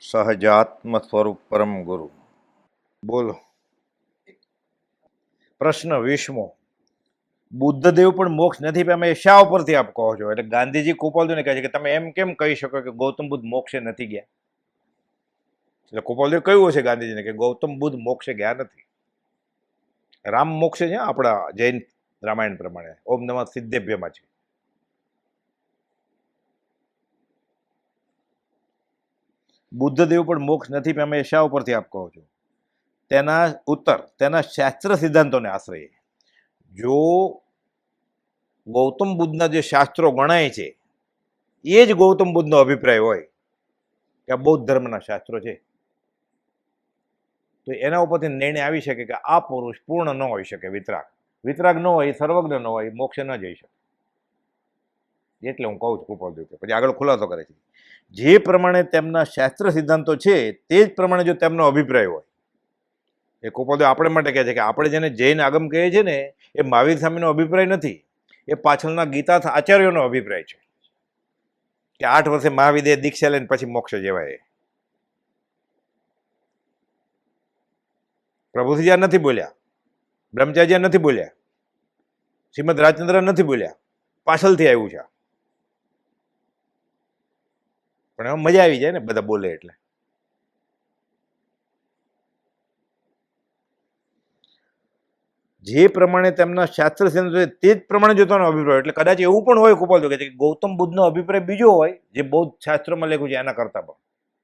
સહજાત્મ સ્વરૂપ પરમ ગુરુ. બોલો. પ્રશ્ન વીસમો બુદ્ધદેવ પણ મોક્ષ નથી એ શા ઉપરથી આપ કહો છો? એટલે ગાંધીજી કુપોલદેવને કહે છે કે તમે એમ કેમ કહી શકો કે ગૌતમ બુદ્ધ મોક્ષે નથી ગયા? એટલે કુપોલદેવ કહ્યું હશે ગાંધીજીને કે ગૌતમ બુદ્ધ મોક્ષે ગયા નથી. રામ મોક્ષે છે આપણા જૈન રામાયણ પ્રમાણે. ઓમ નમઃ સિદ્ધેભ્યમાં છે બુદ્ધદેવ પણ મોક્ષ નથી, પણ એ શા ઉપરથી આપ કહો છો? તેના ઉત્તર, તેના શાસ્ત્ર સિદ્ધાંતોને આશ્રય. જો ગૌતમ બુદ્ધના જે શાસ્ત્રો ગણાય છે, એ જ ગૌતમ બુદ્ધનો અભિપ્રાય હોય કે આ બૌદ્ધ ધર્મના શાસ્ત્રો છે. તો એના ઉપરથી નિર્ણય આવી શકે કે આ પુરુષ પૂર્ણ ન હોઈ શકે વિતરાગ. વિતરાગ ન હોય સર્વજ્ઞ ન હોય મોક્ષે ન જઈ શકે. એટલે હું કહું છું કુપોલદેવ પછી આગળ ખુલાસો કરે છે. જે પ્રમાણે તેમના શાસ્ત્ર સિદ્ધાંતો છે, તે જ પ્રમાણે જો તેમનો અભિપ્રાય હોય. એ કોપોદે આપણે માટે કહે છે કે આપણે જેને જૈન આગમ કહીએ છીએ ને, એ મહાવીર સ્વામીનો અભિપ્રાય નથી. એ પાછળના ગીતા આચાર્યોનો અભિપ્રાય છે. કે આઠ વર્ષે મહાવીરે દીક્ષા લઈને પછી મોક્ષ જવાય. પ્રભુજી નથી બોલ્યા. બ્રહ્મચાર્ય નથી બોલ્યા. શ્રીમદ રાજચંદ્ર નથી બોલ્યા. પાછળથી આવ્યું છે આ. પણ એમાં મજા આવી જાય ને બધા બોલે એટલે. જે પ્રમાણે તેમના શાસ્ત્ર છે તે જ પ્રમાણે જોતાનો અભિપ્રાય. એટલે કદાચ એવું પણ હોય કુપાલ કે ગૌતમ બુદ્ધનો અભિપ્રાય બીજો હોય, જે બૌદ્ધ શાસ્ત્રમાં લખ્યું છે એના કરતાં પણ.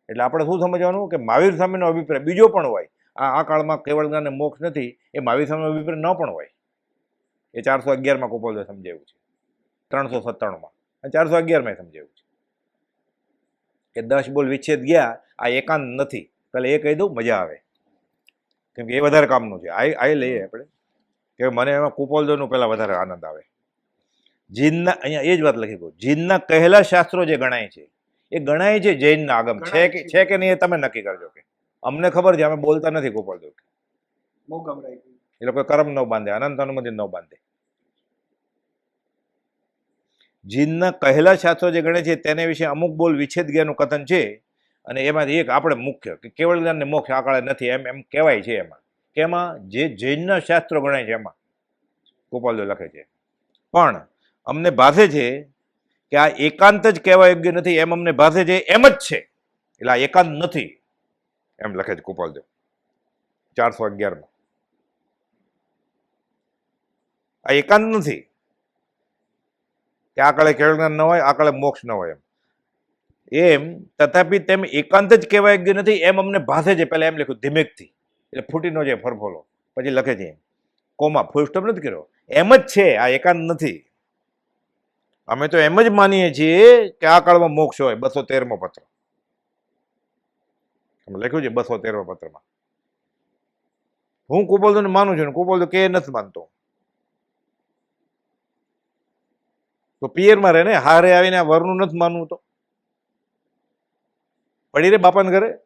એટલે આપણે શું સમજવાનું? કે મહાવીર સ્વામીનો અભિપ્રાય બીજો પણ હોય. આ આ કાળમાં કેવળ જ્ઞાન મોક્ષ નથી, એ મહાવીર સ્વામીનો અભિપ્રાય ન પણ હોય. એ ચારસો અગિયારમાં કુપાલ સમજાવ્યું છે. ત્રણસો સત્તાણુંમાં. ચારસો અગિયારમાં સમજાવ્યું છે. કે દસ બોલ વિચ્છેદ ગયા આ એકાંત નથી. પહેલાં એ કહી દઉં મજા આવે. કેમ કે એ વધારે કામનું છે. આ આ લઈએ આપણે. કે મને એમાં કુપોલદોનું પહેલાં વધારે આનંદ આવે. જીનના અહીંયા એ જ વાત લખી કહું જીનના કહેલા શાસ્ત્રો જે ગણાય છે એ ગણાય છે જૈનના આગમ. છે કે છે. કે નહીં એ તમે નક્કી કરજો કે. અમને ખબર છે અમે બોલતા નથી કુપોલદેવ બહુ ગમરાય એ લોકો કર્મ ન બાંધે અનંત અનુમતિ ન બાંધે. જીનના કહેલા શાસ્ત્રો જે ગણે છે તેને વિશે અમુક બોલ વિચ્છેદ જ્ઞાનનું કથન છે. અને એમાંથી એક આપણે મુખ્ય, કે કેવળ જ્ઞાનને મોક્ષ આ નથી, એમ એમ કહેવાય છે એમાં. કે એમાં જે જૈનના શાસ્ત્રો ગણાય છે એમાં, ગોપાલદેવ લખે છે. પણ અમને ભાષે છે કે આ એકાંત જ કહેવા યોગ્ય નથી, એમ અમને ભાષે છે, એમ જ છે. એટલે આ એકાંત નથી, એમ લખે છે ગોપાલદેવ. ચારસો અગિયારમાં. આ એકાંત નથી. કે આ કાળે કેળવનાર ન હોય, આ કાળે મોક્ષ ન હોય એમ. એમ તથાપિ તેમ એકાંત જ કહેવાય ગયું નથી, એમ અમને ભાષે છે. પહેલાં એમ લખ્યું, ધીમેકથી. એટલે ફૂટી ન જાય ફરફોલો પછી લખે છે એમ. કોમા ફૂલ સ્ટોપ નથી કર્યો. એમ જ છે, આ એકાંત નથી. અમે તો એમ જ માનીએ છીએ કે આ કાળમાં મોક્ષ હોય, બસો તેરમો પત્ર. એમાં લખ્યું છે બસો તેરમો પત્રમાં. હું કુબલદોને માનું છું ને કુબલદો કે નથી માનતો. તો પિયરમાં રહે ને, હારે આવીને આ વરનું નથી માનવું તો. પડી રે બાપાને ઘરે.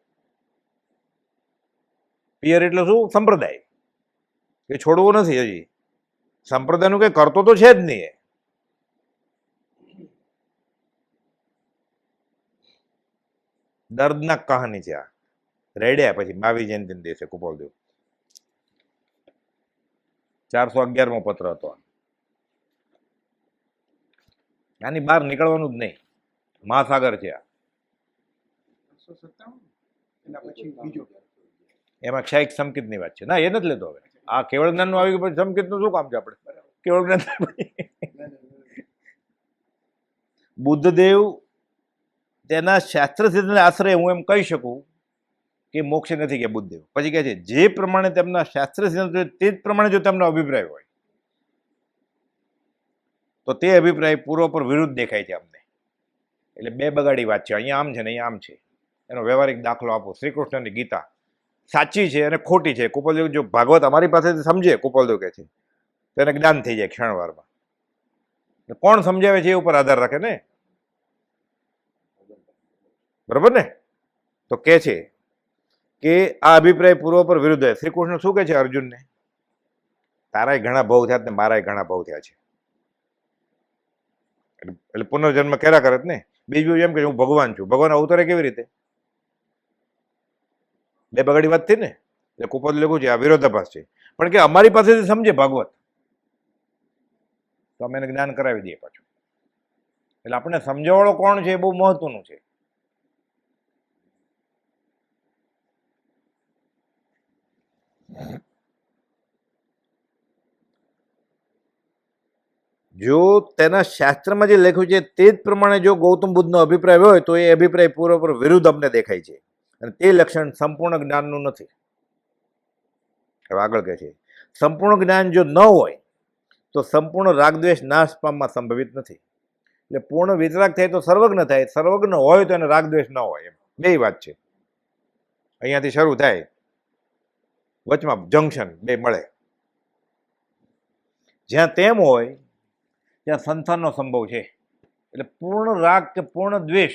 પિયર એટલે શું? સંપ્રદાય. એ છોડવું નથી હજી. સંપ્રદાયનું કંઈ કરતો તો છે જ નહીં એ. દર્દનાક કહાની છે આ. રેડ્યા પછી બાવી જયંતિ દિવસે કુપોલદેવ ચારસો અગિયારમો પત્ર હતો આ. આની બહાર નીકળવાનું જ નહીં. મહાસાગર છે આ. એમાં ક્ષયિક સંકિતની વાત છે. ના, એ નથી લેતો હવે. આ કેવળ જ્ઞાનનું આવી ગયું પછી સંકિતનું શું કામ છે આપણે? કેવળ જ્ઞાન બુદ્ધદેવ તેના શાસ્ત્ર સિદ્ધાંતના આશ્રય હું એમ કહી શકું કે મોક્ષ નથી કે બુદ્ધદેવ. પછી કહે છે, જે પ્રમાણે તેમના શાસ્ત્ર સિદ્ધાંત તે જ પ્રમાણે જો તેમનો અભિપ્રાય હોય. તો તે અભિપ્રાય પૂર્વ પર વિરુદ્ધ દેખાય છે અમને. એટલે બે બગાડી વાત છે. અહીંયા આમ છે ને અહીંયા આમ છે. એનો વ્યવહારિક દાખલો આપો. શ્રી કૃષ્ણની ગીતા. સાચી છે અને ખોટી છે. કુપલદેવ જો ભાગવત અમારી પાસેથી સમજે, કુપલદેવ કહે છે તેને જ્ઞાન થઈ જાય ક્ષણવારમાં. કોણ સમજાવે છે એ ઉપર આધાર રાખે ને? બરાબર ને? તો કે છે કે આ અભિપ્રાય પૂર્વ પર વિરુદ્ધ શ્રી કૃષ્ણ શું કહે છે અર્જુનને? તારાય ઘણા ભાવ થયા ને મારાય ઘણા ભાવ થયા છે. એટલે પુનર્જન્મ કર્યા કરે જ ને. બીજું એમ કે હું ભગવાન છું. ભગવાન અવતરે કેવી રીતે? બે બગાડી વાત થઈ ને? એટલે કુપદ લખ્યું છે, આ વિરોધાભાસ છે. પણ કે અમારી પાસેથી સમજે ભાગવત. તો અમે એને જ્ઞાન કરાવી દઈએ પાછું. એટલે આપણે સમજાવવાળો કોણ છે એ બહુ મહત્વનું છે. જો તેના શાસ્ત્રમાં જે લખ્યું છે તે જ પ્રમાણે જો ગૌતમ બુદ્ધનો અભિપ્રાય હોય, તો એ અભિપ્રાય પૂરેપૂરો વિરુદ્ધ અમને દેખાય છે. અને તે લક્ષણ સંપૂર્ણ જ્ઞાનનું નથી. હવે આગળ કહે છે, સંપૂર્ણ જ્ઞાન જો ન હોય, તો સંપૂર્ણ રાગદ્વેષ નાશ પામવા સંભવિત નથી. એટલે પૂર્ણ વિતરાગ થાય તો સર્વજ્ઞ થાય, સર્વજ્ઞ હોય તો એને રાગદ્વેષ ન હોય એમ. બે વાત છે. અહીંયાથી શરૂ થાય. વચમાં જંકશન બે મળે. જ્યાં તેમ હોય ત્યાં સંસારનો સંભવ છે. એટલે પૂર્ણ રાગ કે પૂર્ણ દ્વેષ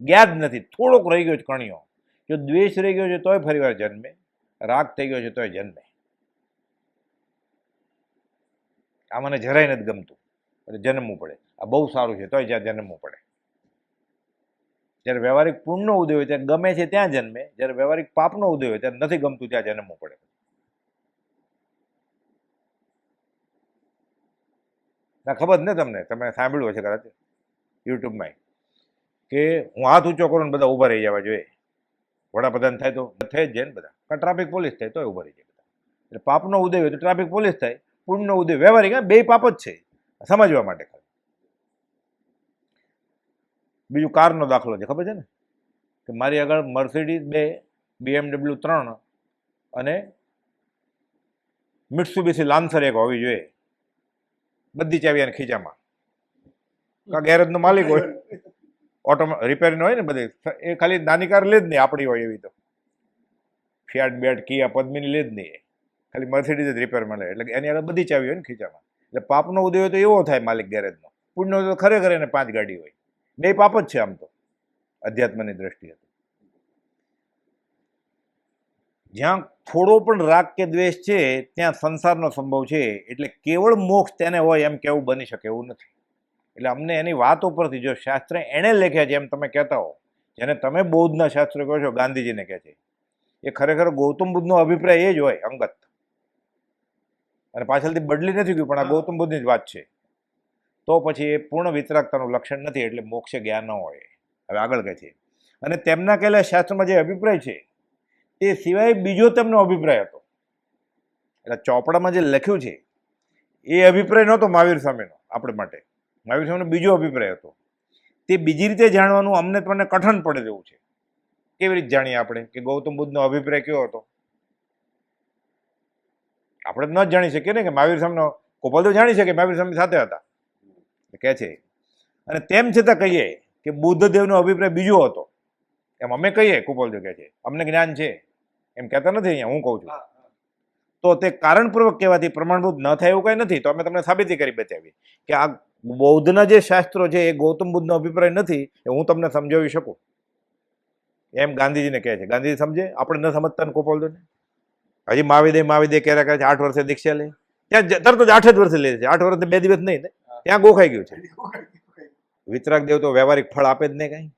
ગયા જ નથી. થોડોક રહી ગયો છે કણિયો. જો દ્વેષ રહી ગયો છે તોય ફરીવાર જન્મે. રાગ થઈ ગયો છે તોય જન્મે. આ મને જરાય નથી ગમતું. એટલે જન્મવું પડે. આ બહુ સારું છે તોય જ્યાં જન્મવું પડે. જ્યારે વ્યવહારિક પૂર્ણનો ઉદય હોય ત્યારે ગમે છે ત્યાં જન્મે. જ્યારે વ્યવહારિક પાપનો ઉદય હોય ત્યારે નથી ગમતું ત્યાં જન્મવું પડે. ખબર ને તમને? તમે સાંભળ્યું હશે કદાચ યુટ્યુબમાં કે હું હાથ ઊંચો કરું ને બધા ઊભા રહી જવા જોઈએ. વડાપ્રધાન થાય તો થઈ જ જાય ને બધા. પણ ટ્રાફિક પોલીસ થાય તોય ઊભા રહી જાય બધા. એટલે પાપનો ઉદય હોય તો ટ્રાફિક પોલીસ થાય. પુણ્યનો ઉદય વ્યવહારિક બે પાપ જ છે. સમજવા માટે ખાલી. બીજું કારનો દાખલો છે, ખબર છે ને? કે મારી આગળ મર્સિડીઝ બે, બીએમડબલ્યુ ત્રણ અને મિટ્સુબીસી લાન્સર એક હોવી જોઈએ. બધી ચાવી એને ખીચામાં ગેરેજ ગેરેજનો માલિક હોય? ઓટો રિપેરિંગ હોય ને બધી એ ખાલી નાની કાર લે જ નહીં, આપણી હોય એવી તો. ફિયાટ બેટ કિયા પદ્મિની લે જ નહીં. ખાલી મર્સિડીઝ જ રિપેર મળે એટલે એની આગળ બધી ચાવી હોય ને ખીચામાં એટલે પાપનો ઉદય તો એવો થાય માલિક ગેરેજનો. પુણ્યનો તો ખરેખર એને પાંચ ગાડી હોય. બે પાપ જ છે આમ તો. અધ્યાત્મની દ્રષ્ટિએ જ્યાં થોડો પણ રાગ કે દ્વેષ છે ત્યાં સંસારનો સંભવ છે. એટલે કેવળ મોક્ષ તેને હોય એમ કેવું બની શકે એવું નથી. એટલે અમને એની વાત ઉપરથી જો શાસ્ત્ર એણે લખ્યા છે એમ તમે કહેતા હો જેને તમે બૌદ્ધના શાસ્ત્ર કહો છો ગાંધીજીને કહે છે. એ ખરેખર ગૌતમ બુદ્ધનો અભિપ્રાય એ જ હોય અંગત. અને પાછળથી બદલી નથી ગયું પણ આ ગૌતમ બુદ્ધની જ વાત છે. તો પછી એ પૂર્ણ વિતરાગતાનું લક્ષણ નથી એટલે મોક્ષ જ્ઞાન ન હોય. હવે આગળ કહે છે. અને તેમના કહેલા શાસ્ત્રમાં જે અભિપ્રાય છે તે સિવાય બીજો તેમનો અભિપ્રાય હતો. એટલે ચોપડામાં જે લખ્યું છે, એ અભિપ્રાય નહોતો મહાવીર સામેનો, આપણે માટે. મહાવીર સામેનો બીજો અભિપ્રાય હતો. તે બીજી રીતે જાણવાનું અમને તમને કઠણ પડે તેવું છે. કેવી રીતે જાણીએ આપણે કે ગૌતમ બુદ્ધનો અભિપ્રાય કયો હતો? આપણે ન જાણી શકીએ ને કે મહાવીર સામનો ગોપાલ તો જાણી શકે મહાવીર સામે સાથે હતા. કહે છે, અને તેમ છતાં કહીએ કે બુદ્ધદેવનો અભિપ્રાય બીજો હતો. એમ અમે કહીએ કુપલદેવ કહે છે, અમને જ્ઞાન છે. એમ કહેતા નથી અહીંયા હું કહું છું. તો તે કારણપૂર્વક કહેવાથી પ્રમાણભૂત ન થાય એવું કંઈ નથી તો અમે તમને સાબિતી કરી બતાવી કે આ બૌદ્ધના જે શાસ્ત્રો છે એ ગૌતમ બુદ્ધનો અભિપ્રાય નથી એ હું તમને સમજાવી શકું. એમ ગાંધીજીને કહે છે. ગાંધીજી સમજે? આપણે ન સમજતા ને ગોપાલદેવને હજી માવિદે માવિદે ક્યારે કરે છે આઠ વર્ષે દીક્ષા લે. ત્યાં તરત જ આઠ જ વર્ષે લે છે. આઠ વર્ષે બે દિવસ નહીં ને ત્યાં ગોખાઈ ગયું છે. વિતરાગ દેવ તો વ્યવહારિક ફળ આપે જ નહીં કાંઈ.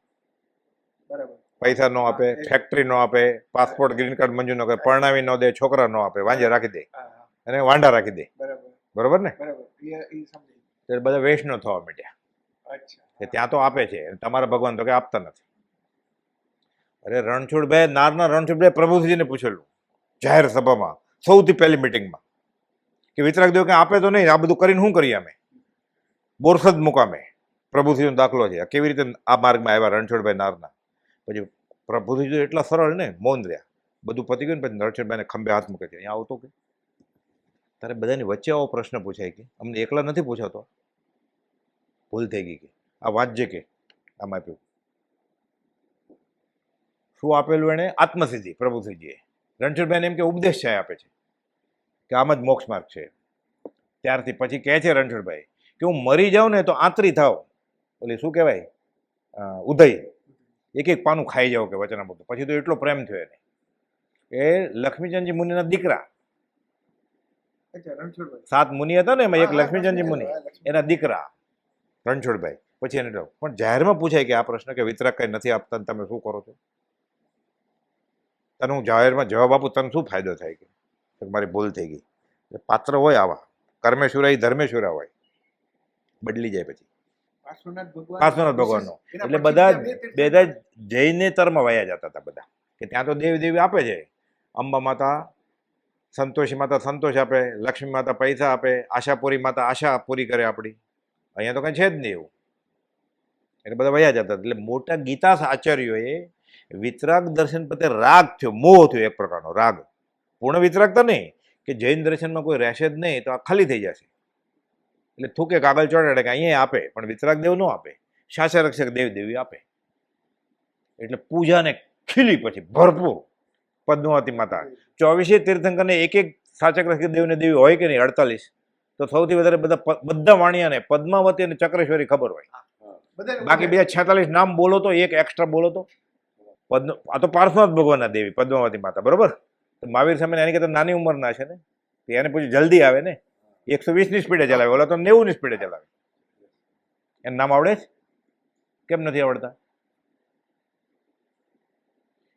પૈસા ન આપે ફેક્ટરી ન આપે પાસપોર્ટ ગ્રીન કાર્ડ મંજૂર ન કરે પરણાવી ન દે છોકરા ન આપે વાંજે રાખી દે. અને વાંડા રાખી દે. બરોબર. ને? બરાબર. એ એ સમજાય બધા વૈષ્ણવ થવા માંડ્યા. કે ત્યાં તો આપે છે. તમારા ભગવાન તો કે આપતા નથી. અરે રણછોડભાઈ નારના રણછોડભાઈ પ્રભુજીને પૂછેલું જાહેર સભામાં સૌથી પહેલી મિટિંગમાં કે વિતરાગ દેવ કે આપે તો નહીં આ બધું કરીને શું કરીએ અમે? બોરસદ મુકામે પ્રભુજીનો દાખલો છે. કેવી રીતે આ માર્ગમાં આવ્યા રણછોડભાઈ નારના? પછી પ્રભુજી તો એટલા સરળ ને, મૌન રહ્યા. બધું પતી ગયું ને પછી રણછોડભાઈને ખંભે હાથ મૂકે છે. અહીંયા આવતો કે? તારે બધાની વચ્ચે આવો પ્રશ્ન પૂછાય કે, અમને એકલા નથી પૂછાતો? ભૂલ થઈ ગઈ કે? આ વાંચજે કે? આમ આપ્યું. શું આપેલું એણે? આત્મસિદ્ધિ પ્રભુસિદ્ધિએ રણછોડભાઈને એમ કે ઉપદેશ છે આપે છે. કે આમ જ મોક્ષ માર્ગ છે. ત્યારથી પછી કહે છે રણછોડભાઈ કે હું મરી જાઉં ને તો આંતરી થાવ. ઓલી શું કહેવાય? ઉદય. એક એક પાનું ખાઈ જાવ કે વચનામૃત. પછી તો એટલો પ્રેમ થયો એને. એ લક્ષ્મીચંદજી મુનિના દીકરા. સાત મુનિ હતા ને એમાં એક લક્ષ્મીચંદજી મુનિ. એના દીકરા. રણછોડભાઈ. પછી એને પણ જાહેરમાં પૂછાય કે આ પ્રશ્ન કે વિતરાક કંઈ નથી આપતા તમે શું કરો છો? તને હું જાહેરમાં જવાબ આપું તને શું ફાયદો થાય કે? મારી ભૂલ થઈ ગઈ. પાત્ર હોય આવા. કર્મેશ્વરા ધર્મેશ્વરા હોય. બદલી જાય પછી. પાર્શ્વનાથ ભગવાન ભગવાનનો. એટલે બધા બધા જૈનેતરમાં વયા જતા હતા બધા. કે ત્યાં તો દેવી દેવી આપે છે. અંબા માતા સંતોષી માતા સંતોષ આપે લક્ષ્મી માતા પૈસા આપે આશાપુરી માતા આશા પૂરી કરે આપણી. અહીંયા તો કંઈ છે જ નહીં એવું. એટલે બધા વયા જતા. એટલે મોટા ગીતા આચાર્યોએ વિતરાગ દર્શન પ્રત્યે રાગ થયો. મોહ થયો એક પ્રકારનો રાગ. પૂર્ણ વિતરાગ તો નહીં. કે જૈન દર્શનમાં કોઈ રહેશે જ નહીં તો આ ખાલી થઈ જશે. એટલે થૂકે કાગળ ચોટાડે કે અહીંયા આપે પણ વિતરાગ દેવ ન આપે. શાસા દેવ દેવી આપે. એટલે પૂજાને ખીલી પછી ભરપૂર પદ્માવતી માતા. ચોવીસે તીર્થંકરને એક એક શાસક રક્ષક દેવને દેવી હોય કે નહીં અડતાલીસ તો સૌથી વધારે બધા બધા વાણિયાને પદ્માવતી અને ચક્રેશ્વરી ખબર હોય. બાકી બીજા છેતાલીસ નામ બોલો તો એક એક્સ્ટ્રા બોલો તો. પદ્મ આ તો પાર્શ્વનાથ ભગવાનના દેવી પદ્માવતી માતા બરોબર? મહાવીર સામે એની કરતાં નાની ઉંમરના છે ને? એને પછી જલ્દી આવે ને? એકસો વીસની સ્પીડે ચલાવે. ઓલા તો નેવુંની સ્પીડે ચલાવે. એનું નામ આવડે છે? કેમ નથી આવડતા?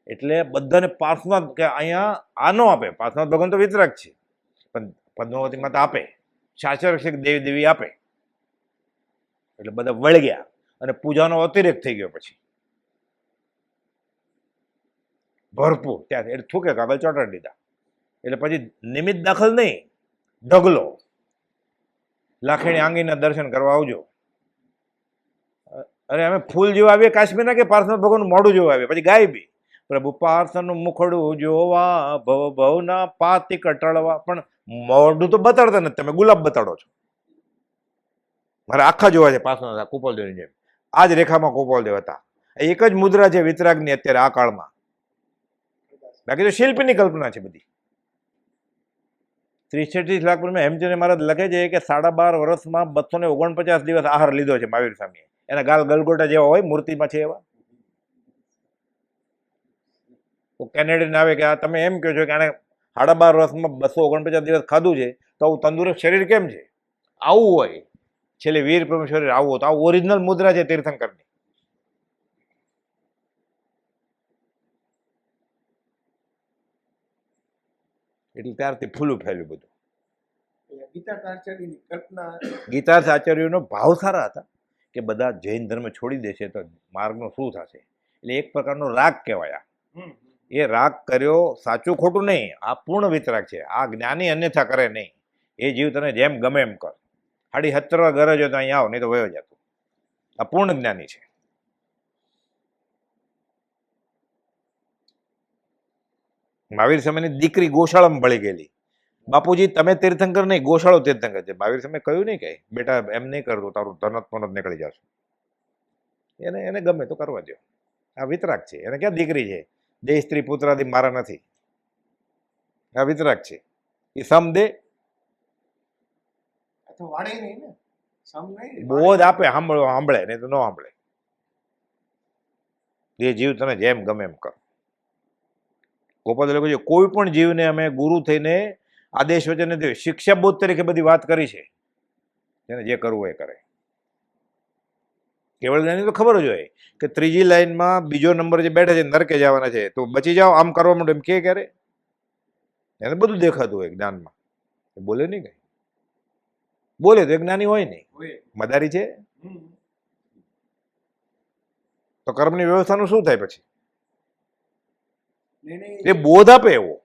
એટલે બધાને પાર્શ્વનાથ કે અહીંયા આ ન આપે. પાર્શ્વનાથ ભગવાન તો વિતરાગ છે. પણ પદ્માવતી માતા આપે. શાસ્ત્રરક્ષક દેવી દેવી આપે. એટલે બધા વળગ્યા અને પૂજાનો અતિરેક થઈ ગયો પછી. ભરપૂર. ત્યાંથી. એટલે થૂકે કાગળ ચોંટાડી દીધા. એટલે પછી નિમિત્ત દાખલ નહીં. ઢગલો. લાખેણી આંગીના દર્શન કરવા આવજો. અરે અમે ફૂલ જોવા આવીએ કાશ્મીરના કે પાર્થનાથ ભગવાનનું મોઢું જોવા આવીએ? પછી ગાય બી. પ્રભુ પાર્થનું મુખડું જોવા, ભવ, ભવના પાતી કટાળવા પણ મોઢું તો બતાડતા નથી. તમે ગુલાબ બતાડો છો. મારે આખા જોવા છે પાર્થનાથ કુપલદેવની જેમ. આ જ રેખામાં કુપલદેવ હતા. એક જ મુદ્રા છે વિતરાગની અત્યારે આ કાળમાં. બાકી તો શિલ્પની કલ્પના છે બધી. ત્રીસ ત્રીસ લાખ રૂપિયા હેમચંદ્ર મહારાજ લખે છે કે સાડા બાર વર્ષમાં બસો ને ઓગણપચાસ દિવસ આહાર લીધો છે મહાવીર સ્વામીએ. એના ગાલ ગલગોટા જેવા હોય, મૂર્તિમાં છે એવા. કેનેડિયન આવે કે આ તમે એમ કહો છો કે આને સાડા બાર વર્ષમાં બસો ઓગણપચાસ દિવસ ખાધું છે, તો આવું તંદુરસ્ત શરીર કેમ છે? આવું હોય. છેલ્લે વીર પ્રભુ આવું તો આ ઓરિજિનલ મુદ્રા છે તીર્થંકરની. એટલે ત્યારથી ફૂલું ફેલ્યું બધું. ગીતાર્થ આચાર્યનો ભાવ સારા હતા કે બધા જૈન ધર્મ છોડી દેશે તો માર્ગનો શું થશે? એટલે એક પ્રકારનો રાગ કહેવાય. એ રાગ કર્યો સાચું ખોટું નહીં આ પૂર્ણ વિતરાગ છે આ જ્ઞાની અન્યથા કરે નહીં. એ જીવ તને જેમ ગમે એમ કર. હાડી હત્ર ગરજ હોય તો અહીં આવો નહીં તો વયો જતું આ પૂર્ણ જ્ઞાની છે. મહાવીર સમયની દીકરી ગોશાળામાં ભળી ગયેલી. બાપુજી તમે તીર્થંકર નહીં ગોશાળો તીર્થંકર છે. મહાવીર સમય કહ્યું નહીં કઈ બેટા એમ નહીં કરતું તારું ધનત મનત નીકળી જશે. એને એને ગમે તો કરવા દો આ વિતરાગ છે. એને ક્યાં દીકરી છે? દેહ સ્ત્રી પુત્રાદી મારા નથી. આ વિતરાગ છે. એ સમ દે. જ આપે સાંભળો સાંભળે નહીં તો ન સાંભળે એ જીવ તને જેમ ગમે એમ કર. ગોપાલ લોકો છે કોઈ પણ જીવને અમે ગુરુ થઈને આદેશ વચન નથી શિક્ષાબોધ તરીકે બધી વાત કરી છે. જેને જે કરવું હોય એ કરે. કેવળ જ્ઞાની તો ખબર જ હોય કે ત્રીજી લાઈનમાં બીજો નંબર જે બેઠા છે નરકે જવાના છે તો બચી જાઓ આમ કરવા માટે એમ કે ક્યારે? એને બધું દેખાતું હોય જ્ઞાનમાં. એ બોલે નહીં કઈ. બોલે તો એ જ્ઞાની હોય નહીં. મદારી છે? તો કર્મની વ્યવસ્થાનું શું થાય પછી? એ બોધ આપે એવો.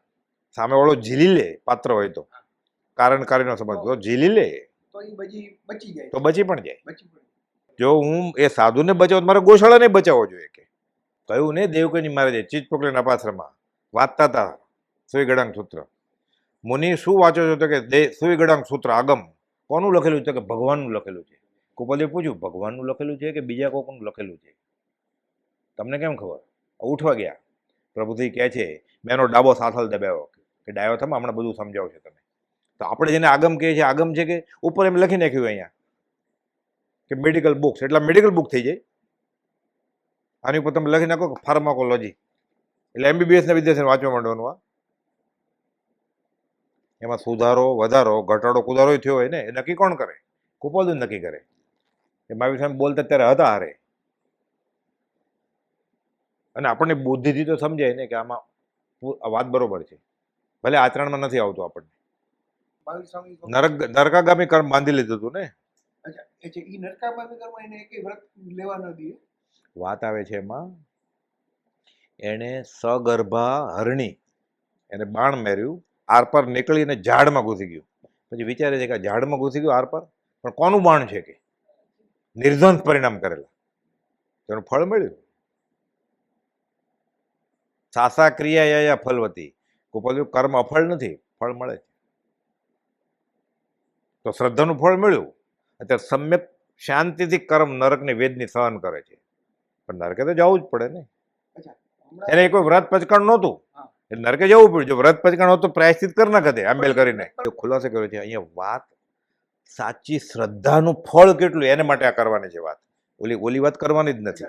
સામેવાળો ઝીલી લે પાત્ર હોય તો. કારણ કાર્યનો સંબંધ. તો ઝીલી લે તો બચી પણ જાય. જો હું એ સાધુને બચાવું મારે ગોશાળાને બચાવવો જોઈએ કે. કહ્યું ને દેવકની મહારાજે ચીજ પોકલેના અપાશ્રમમાં. વાંચતા હતા સુઈ ગડાંગ સૂત્ર. મુનિ શું વાંચો છો તો કે દે સુઈ ગડાંગ સૂત્ર આગમ. કોનું લખેલું છે કે ભગવાનનું લખેલું છે? કુપલે પૂછ્યું ભગવાનનું લખેલું છે કે બીજા કોકનું લખેલું છે? તમને કેમ ખબર? ઉઠવા ગયા. પ્રભુથી કહે છે મેં એનો ડાબો સાથલ દબાવ્યો કે ડાયો થમ હમણાં બધું સમજાવશો તમે. તો આપણે જેને આગમ કહીએ છીએ આગમ છે કે ઉપર એમ લખી નાખ્યું અહીંયા. કે મેડિકલ બુક્સ એટલે મેડિકલ બુક થઈ જાય. આની ઉપર તમે લખી નાખો ફાર્માકોલોજી એટલે એમબીબીએસના વિદ્યાર્થીને વાંચવા માંડવાનું આ. એમાં સુધારો, વધારો, ઘટાડો, કુદારો થયો હોય ને, એ નક્કી કોણ કરે? કુપોલદન નક્કી કરે. એ મારી સામે બોલતા ત્યારે હતા હારે. અને આપણને બુદ્ધિથી તો સમજાય ને કે આમાં વાત બરોબર છે. ભલે આચરણમાં નથી આવતું આપણને. નરક નરકાગામી કર્મ બાંધી લીધું હતું ને? વાત આવે છે એમાં એણે સગર્ભા હરણી એને બાણ માર્યું આર પર નીકળીને ઝાડમાં ઘૂસી ગયું. પછી વિચારે છે કે ઝાડમાં ઘૂસી ગયું આર પર? પણ કોનું બાણ છે કે? નિર્ધન પરિણામ કરેલા. તેનું ફળ મળ્યું? સાસા ક્રિયા યા ફલવતી ગોપાલ કર્મ અફળ નથી ફળ મળે છે. તો શ્રદ્ધાનું ફળ મળ્યું. અત્યારે સમ્યક શાંતિથી કર્મ નરકની વેદની સહન કરે છે. પણ નરકે તો જવું જ પડે ને. એને કોઈ વ્રત પચકણ નહોતું. એટલે નરકે જવું પડ્યું. જો વ્રત પચકણ હોત તો પ્રાયશ્ચિત કરી નાખતે આંબેલ કરીને. તો ખુલાસો કર્યો છે અહીંયા વાત સાચી શ્રદ્ધાનું ફળ કેટલું એને માટે આ કરવાની છે વાત. ઓલી ઓલી વાત કરવાની જ નથી.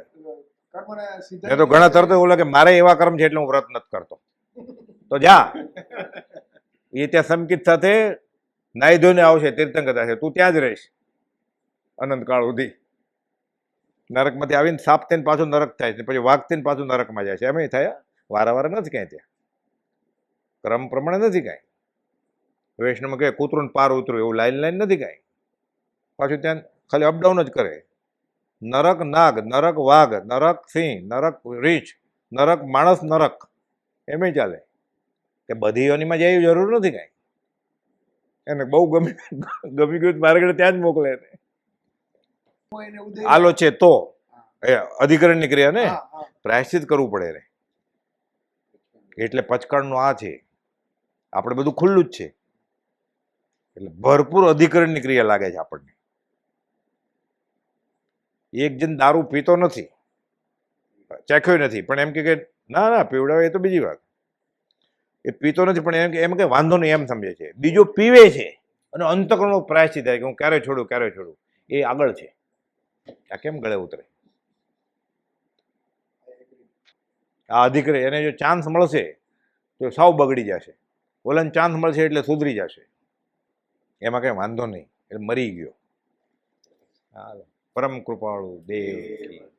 એ તો ઘણા તરત ઓલા કે મારે એવા કર્મ છે એટલે હું વ્રત નથી કરતો. તો જા. એ ત્યાં સમકિત સાથે નાઈ ધોઈને આવશે તીર્થંકતા છે તું ત્યાં જ રહીશ. અનંતકાળ સુધી. નરકમાંથી આવીને સાપ થઈને પાછું નરક થાય છે. પછી વાઘ થઈને પાછું નરકમાં જાય છે. એમ થયા? વારા વારા નથી ક્યાંય ત્યાં. ક્રમ પ્રમાણે નથી કાંઈ. વૈષ્ણવમાં કહે કૂતરું પાર ઉતરું. એવું લાઈન લાઈન નથી કાંઈ. પાછું ત્યાં ખાલી અપડાઉન જ કરે. નરક નાગ નરક વાઘ નરક સિંહ નરક રીછ નરક માણસ નરક. એમ ચાલે. કે બધી યોનીમાં જાય એવી જરૂર નથી કાંઈ. એને બહુ ગમી ગમી ગયું મારે ઘરે ત્યાં જ મોકલે એને. આલો છે તો. એ અધિકરણની ક્રિયા ને. પ્રાયશ્ચિત કરવું પડે રે એટલે પચકાણનું આ છે. આપણે બધું ખુલ્લું જ છે. એટલે ભરપૂર અધિકરણની ક્રિયા લાગે છે આપણને. એક જણ દારૂ પીતો નથી. ચાખ્યો નથી. પણ એમ કે ના ના, પીવડાવે એ તો બીજી વાત. એ પીતો નથી, પણ એમ કે એમ કે વાંધો નહીં, એમ સમજે છે. બીજો પીવે છે. અને અંતકરણનો પ્રાયશ્ચિત થાય કે હું ક્યારે છોડું ક્યારે છોડું? એ આગળ છે. આ કેમ ગળે ઉતરે? આ અધિકારી એને જો ચાન્સ મળશે, તો સાવ બગડી જશે. ઓલન ચાન્સ મળશે એટલે સુધરી જશે. એમાં કંઈ વાંધો નહીં. એટલે મરી ગયો. હાલો. પરમ કૃપાળુ દેવ